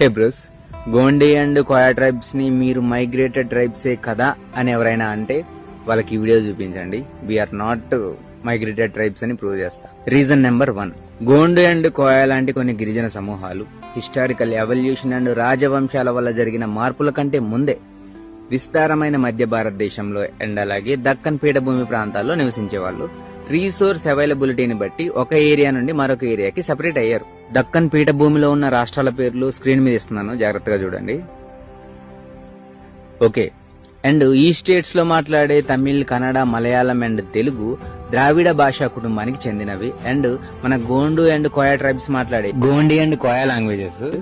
Hey bros Gondi and Koya ట్రైబ్స్ని మీరు migrated ట్రైబ్సే కదా అని ఎవరైనా అంటే వాళ్ళకి వీడియో చూపించండి. వీఆర్ నాట్ మైగ్రేటెడ్ ట్రైబ్స్ అని ప్రూవ్ చేస్తా. Reason number one Gond and Koya లాంటి కొన్ని గిరిజన సమూహాలు హిస్టారికల్ ఎవల్యూషన్ అండ్ రాజవంశాల వల్ల జరిగిన మార్పుల కంటే ముందే విస్తారమైన మధ్య భారతదేశంలో అండ్ అలాగే దక్కన్ పీఠభూమి ప్రాంతాల్లో నివసించే వాళ్ళు రీసోర్స్ అవైలబిలిటీని బట్టి ఒక ఏరియా నుండి మరొక ఏరియాకి సెపరేట్ అయ్యారు. దక్కన్ పీఠభూమిలో ఉన్న రాష్ట్రాల పేర్లు స్క్రీన్ మీద ఇస్తున్నాను. జాగ్రత్తగా చూడండి. ఓకే. అండ్ ఈ స్టేట్స్లో మాట్లాడే తమిళ్ కన్నడ మలయాళం అండ్ తెలుగు ద్రావిడ భాషా కుటుంబానికి చెందినవి. అండ్ మన గోండు అండ్ కోయా ట్రైబ్స్ మాట్లాడే గోండి అండ్ కోయా లాంగ్వేజెస్.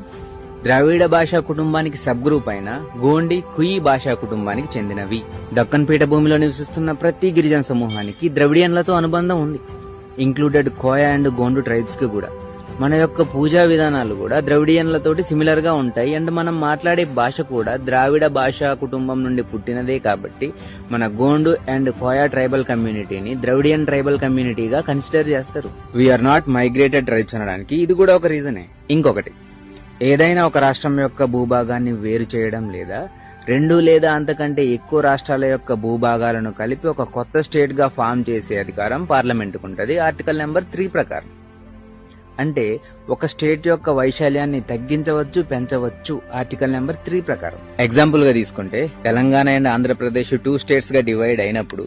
ద్రావిడ భాషా కుటుంబానికి సబ్ గ్రూప్ అయిన గోండి కుయి భాషా కుటుంబానికి చెందినవి. దక్కన్ పీఠభూమిలో నివసిస్తున్న ప్రతి గిరిజన సమూహానికి ద్రవిడియన్లతో అనుబంధం ఉంది. ఇంక్లూడెడ్ కోయా అండ్ గోండు ట్రైబ్స్కి కూడా. మన యొక్క పూజా విధానాలు కూడా ద్రవిడియన్లతోటి సిమిలర్గా ఉంటాయి. అండ్ మనం మాట్లాడే భాష కూడా ద్రావిడ భాషా కుటుంబం నుండి పుట్టినదే కాబట్టి మన గోండు అండ్ కోయా ట్రైబల్ కమ్యూనిటీని ద్రవిడియన్ ట్రైబల్ కమ్యూనిటీగా కన్సిడర్ చేస్తారు. వీఆర్ నాట్ మైగ్రేటెడ్ ట్రైబ్స్ అనడానికి ఇది కూడా ఒక రీజనే ఇంకొకటి. ఏదైనా ఒక రాష్ట్రం యొక్క భూభాగాన్ని వేరు చేయడం లేదా రెండు లేదా అంతకంటే ఎక్కువ రాష్ట్రాల యొక్క భూభాగాలను కలిపి ఒక కొత్త స్టేట్గా ఫామ్ చేసే అధికారం పార్లమెంటుకు ఉంటుంది ఆర్టికల్ నెంబర్ త్రీ ప్రకారం. అంటే ఒక స్టేట్ యొక్క వైశాల్యాన్ని తగ్గించవచ్చు పెంచవచ్చు. ఆర్టికల్ నెంబర్ త్రీ ప్రకారం. ఎగ్జాంపుల్గా తీసుకుంటే తెలంగాణ అండ్ ఆంధ్రప్రదేశ్ టూ స్టేట్స్గా డివైడ్ అయినప్పుడు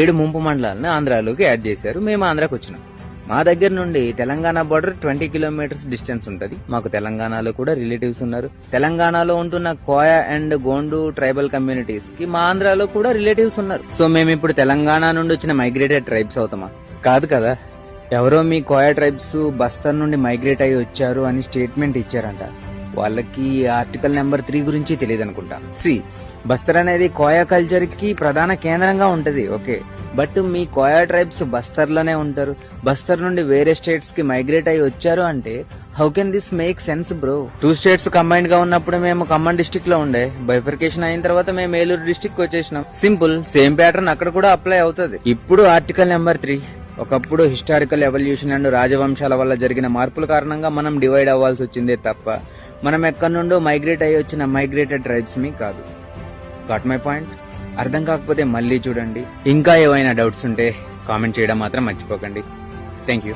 ఏడు ముంపు మండలాలను ఆంధ్రాలోకి యాడ్ చేశారు. మేము ఆంధ్రాకి వచ్చినాం మా దగ్గర నుండి Telangana border twenty kilometres distance ఉంటది. మాకు తెలంగాణలో కూడా రిలేటివ్స్ ఉన్నారు. తెలంగాణలో ఉంటున్న కోయా అండ్ గోండు ట్రైబల్ కమ్యూనిటీస్కి మా ఆంధ్రాలో కూడా రిలేటివ్స్ ఉన్నారు. సో మేము ఇప్పుడు తెలంగాణ నుండి వచ్చిన మైగ్రేటెడ్ ట్రైబ్స్ అవుతామా? కాదు కదా. ఎవరో మీ కోయా ట్రైబ్స్ బస్తర్ నుండి మైగ్రేట్ అయ్యి వచ్చారు అని స్టేట్మెంట్ ఇచ్చారంట. వాళ్ళకి ఆర్టికల్ నెంబర్ త్రీ గురించి తెలియదు అనుకుంటా సి బస్తర్ అనేది కోయా కల్చర్కి ప్రధాన కేంద్రంగా ఉంటది. ఓకే బట్ మీ కోయా ట్రైబ్స్ బస్తర్లోనే ఉంటారు. బస్తర్ నుండి వేరే స్టేట్స్కి మైగ్రేట్ అయ్యి వచ్చారు అంటే how can this make sense bro two states కంబైన్డ్గా ఉన్నప్పుడు మేము ఖమ్మం డిస్టిక్లో ఉండే. బైఫర్కేషన్ అయిన తర్వాత మేము ఏలూరు డిస్టిక్ వచ్చేసినాం. సింపుల్ సేమ్ ప్యాటర్న్ అక్కడ కూడా అప్లై అవుతుంది. ఇప్పుడు ఆర్టికల్ నెంబర్ త్రీ ఒకప్పుడు హిస్టారికల్ ఎవల్యూషన్ అండ్ రాజవంశాల వల్ల జరిగిన మార్పుల కారణంగా మనం డివైడ్ అవ్వాల్సి వచ్చిందే తప్ప మనం ఎక్కడి నుండో మైగ్రేట్ అయ్యి వచ్చిన మైగ్రేటెడ్ ట్రైబ్స్ మీ కాదు. గాట్ మై పాయింట్ అర్థం కాకపోతే మళ్ళీ చూడండి. ఇంకా ఏవైనా డౌట్స్ ఉంటే కామెంట్ చేయడం మాత్రం మర్చిపోకండి. Thank you